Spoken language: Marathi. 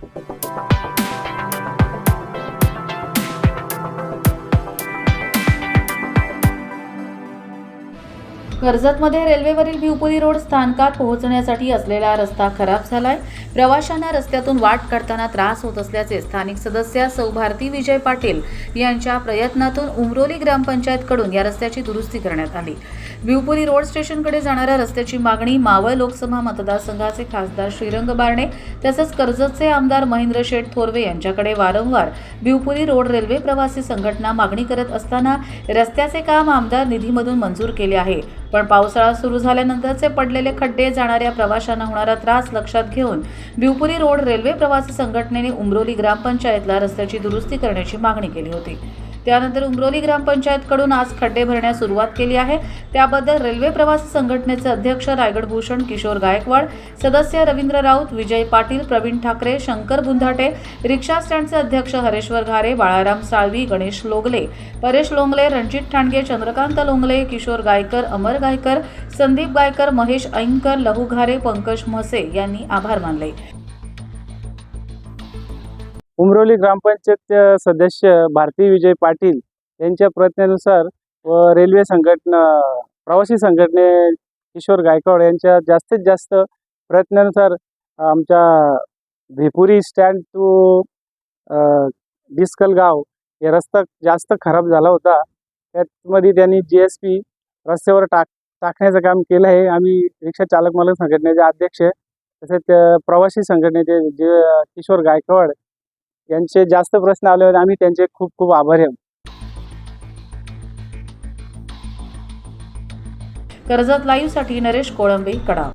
Thank you. कर्जतमध्ये रेल्वेवरील भिवपुरी रोड स्थानकात पोहोचण्यासाठी असलेला रस्ता खराब झालाय. प्रवाशांना रस्त्यातून वाट काढताना त्रास होत असल्याचे स्थानिक सदस्य सौ भारती विजय पाटील यांच्या प्रयत्नातून उमरोली ग्रामपंचायतकडून या रस्त्याची दुरुस्ती करण्यात आली. भिवपुरी रोड स्टेशनकडे जाणाऱ्या रस्त्याची मागणी मावळ लोकसभा मतदारसंघाचे खासदार श्रीरंग बारणे तसंच कर्जतचे आमदार महेंद्र शेठ थोरवे यांच्याकडे वारंवार भिवपुरी रोड रेल्वे प्रवासी संघटना मागणी करत असताना रस्त्याचे काम आमदार निधीमधून मंजूर केले आहे. पण पावसाळा सुरू झाल्यानंतरचे पडलेले खड्डे जाणाऱ्या प्रवाशांना होणारा त्रास लक्षात घेऊन भिवपुरी रोड रेल्वे प्रवासी संघटनेने उमरोली ग्रामपंचायतला रस्त्याची दुरुस्ती करण्याची मागणी केली होती. त्यानंतर उमरोली ग्रामपंचायतकडून आज खड्डे भरण्यास सुरुवात केली आहे. त्याबद्दल रेल्वे प्रवासी संघटनेचे अध्यक्ष रायगड भूषण किशोर गायकवाड सदस्य रवींद्र राऊत विजय पाटील प्रवीण ठाकरे शंकर बुंधाटे रिक्षा स्टँडचे अध्यक्ष हरेश्वर घारे बाळाराम साळवी गणेश लोगले परेश लोंगले रणजित ठाणगे चंद्रकांत लोंगले किशोर गायकर अमर गायकर संदीप गायकर महेश ऐंकर लहू घारे पंकज म्हसे यांनी आभार मानले. उमरोली ग्रामपंचायत सदस्य भारती विजय पाटील यांच्या प्रयत्नानुसार व रेल्वे संघटना प्रवासी संघटने किशोर गायकवाड यांच्या जास्तीत जास्त प्रयत्नानुसार आमच्या भेपुरी स्टँड टू डिस्कल गाव हे रस्ता जास्त खराब झाला होता. त्यामध्ये त्यांनी जी एस पी रस्त्यावर टाक टाकण्याचं काम केलं आहे. आम्ही रिक्षा चालक मालक संघटनेचे अध्यक्ष तसेच प्रवासी संघटनेचे जे किशोर गायकवाड यांचे जास्त प्रश्न आले होते. आम्ही त्यांचे खूप खूप आभारी आहोत. कर्जत लाईव्हसाठी नरेश कोळंबे कडा